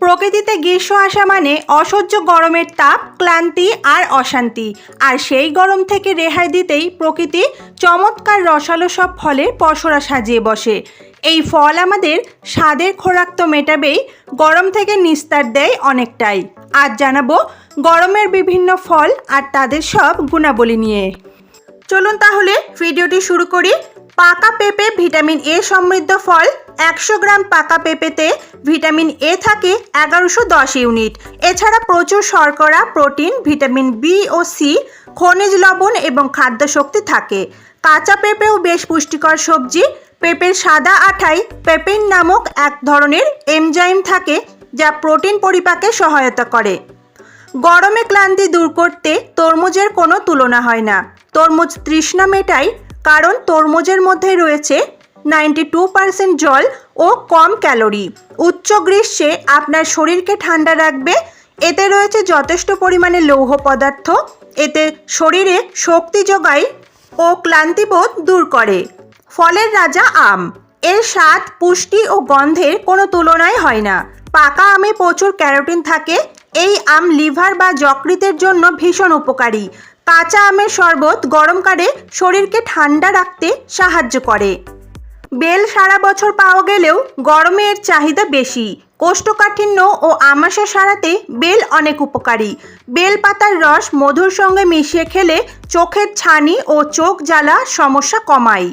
প্রকৃতিতে গ্রীষ্ম আসা মানে অসহ্য গরমের তাপ, ক্লান্তি আর অশান্তি। আর সেই গরম থেকে রেহাই দিতেই প্রকৃতি চমৎকার রসালো সব ফলের পসরা সাজিয়ে বসে। এই ফল আমাদের স্বাদের খোরাক তো মেটাবেই, গরম থেকে নিস্তার দেয় অনেকটাই। আজ জানাব গরমের বিভিন্ন ফল আর তাদের সব গুণাবলী নিয়ে। চলুন তাহলে ভিডিওটি শুরু করি। পাকা পেঁপে ভিটামিন এ সমৃদ্ধ ফল। একশো গ্রাম পাকা পেঁপেতে ভিটামিন এ থাকে এগারোশো দশ ইউনিট। এছাড়া প্রচুর শর্করা, প্রোটিন, ভিটামিন বি ও সি, খনিজ লবণ এবং খাদ্য শক্তি থাকে। কাঁচা পেঁপেও বেশ পুষ্টিকর সবজি। পেঁপের সাদা আঠায় পেপেন নামক এক ধরনের এনজাইম থাকে যা প্রোটিন পরিপাকে সহায়তা করে। গরমে ক্লান্তি দূর করতে তরমুজের কোনো তুলনা হয় না। তরমুজ তৃষ্ণা মেটায় কারণ তরমুজের মধ্যে রয়েছে নাইনটি টু পার্সেন্ট জল ও কম ক্যালোরি। উচ্চ গ্রীষ্মে আপনার শরীরকে ঠান্ডা রাখবে। এতে রয়েছে যথেষ্ট পরিমাণে লৌহ পদার্থ। এতে শরীরে শক্তি যোগায় ও ক্লান্তিবোধ দূর করে। ফলের রাজা আম। এর স্বাদ, পুষ্টি ও গন্ধের কোনো তুলনাই হয় না। পাকা আমে প্রচুর ক্যারোটিন থাকে। এই আম লিভার বা যকৃতের জন্য ভীষণ উপকারী। কাঁচা আমের শরবত গরমকালে শরীরকে ঠান্ডা রাখতে সাহায্য করে। বেল সারা বছর পাওয়া গেলেও গরমে এর চাহিদা বেশি। কোষ্ঠকাঠিন্য ও আমাশা সারাতে বেল অনেক উপকারী। বেল পাতার রস মধুর সঙ্গে মিশিয়ে খেলে চোখের ছানি ও চোখ জ্বালা সমস্যা কমায়।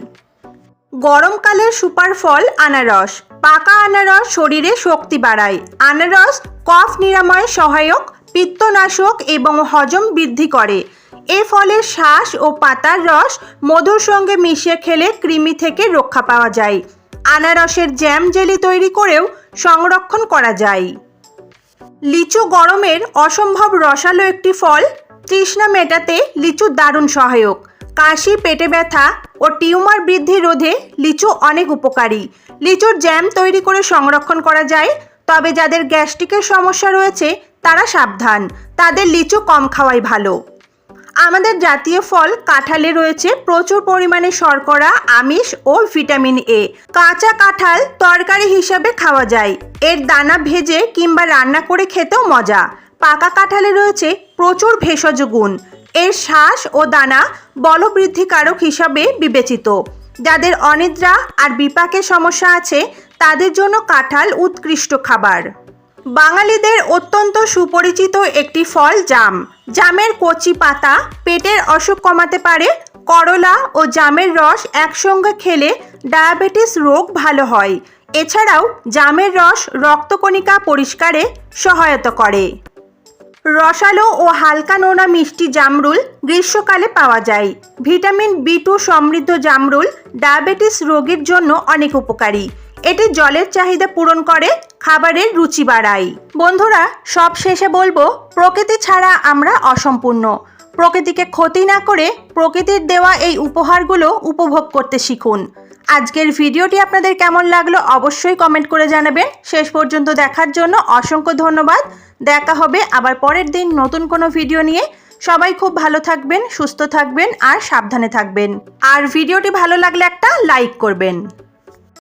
গরমকালের সুপার ফল আনারস। পাকা আনারস শরীরে শক্তি বাড়ায়। আনারস, কফ নিরাময়ে সহায়ক, পিত্তনাশক এবং হজম বৃদ্ধি করে। এ ফলের শ্বাস ও পাতার রস মধুর সঙ্গে মিশিয়ে খেলে কৃমি থেকে রক্ষা পাওয়া যায়। আনারসের জ্যাম জেলি তৈরি করেও সংরক্ষণ করা যায়। লিচু গরমের অসম্ভব রসালো একটি ফল, তৃষ্ণা মেটাতে লিচু দারুণ সহায়ক। কাশি, পেটে ব্যথা ও টিউমার বৃদ্ধি রোধে লিচু অনেক উপকারী। লিচুর জ্যাম তৈরি করে সংরক্ষণ করা যায়, তবে যাদের গ্যাস্ট্রিকের সমস্যা রয়েছে তারা সাবধান। তাদের লিচু কম খাওয়াই ভালো। আমাদের জাতীয় ফল কাঁঠালে রয়েছে। প্রচুর পরিমাণে শর্করা, আমিষ ও ভিটামিন এ। কাঁচা কাঁঠাল তরকারি হিসাবে খাওয়া যায়। এর দানা ভেজে কিংবা রান্না করে খেতেও মজা। পাকা কাঁঠালে রয়েছে প্রচুর ভেষজ গুণ। এর শ্বাস ও দানা বলবৃদ্ধিকারক হিসাবে বিবেচিত। যাদের অনিদ্রা আর বিপাকের সমস্যা আছে, তাদের জন্য কাঁঠাল উৎকৃষ্ট খাবার। বাঙালিদের অত্যন্ত সুপরিচিত একটি ফল জাম। জামের কচি পাতা পেটের অসুখ কমাতে পারে। করলা ও জামের রস একসঙ্গে খেলে ডায়াবেটিস রোগ ভালো হয়। এছাড়াও জামের রস রক্তকণিকা পরিষ্কারে সহায়তা করে। রসালো ও হালকা নোনা মিষ্টি জামরুল গ্রীষ্মকালে পাওয়া যায়। ভিটামিন বি টু সমৃদ্ধ জামরুল ডায়াবেটিস রোগীর জন্য অনেক উপকারী। এটি জলের চাহিদা পূরণ করে খাবারের রুচি বাড়ায়। বন্ধুরা, সব শেষে বলব, প্রকৃতি ছাড়া আমরা অসম্পূর্ণ। প্রকৃতিকে ক্ষতি না করে প্রকৃতির দেওয়া এই উপহারগুলো উপভোগ করতে শিখুন। আজকের ভিডিওটি আপনাদের কেমন লাগল অবশ্যই কমেন্ট করে জানাবেন। শেষ পর্যন্ত দেখার জন্য অসংখ্য ধন্যবাদ। দেখা হবে আবার পরের দিন নতুন কোনো ভিডিও নিয়ে। সবাই খুব ভালো থাকবেন, সুস্থ থাকবেন আর সাবধানে থাকবেন। আর ভিডিওটি ভালো লাগলে একটা লাইক করবেন।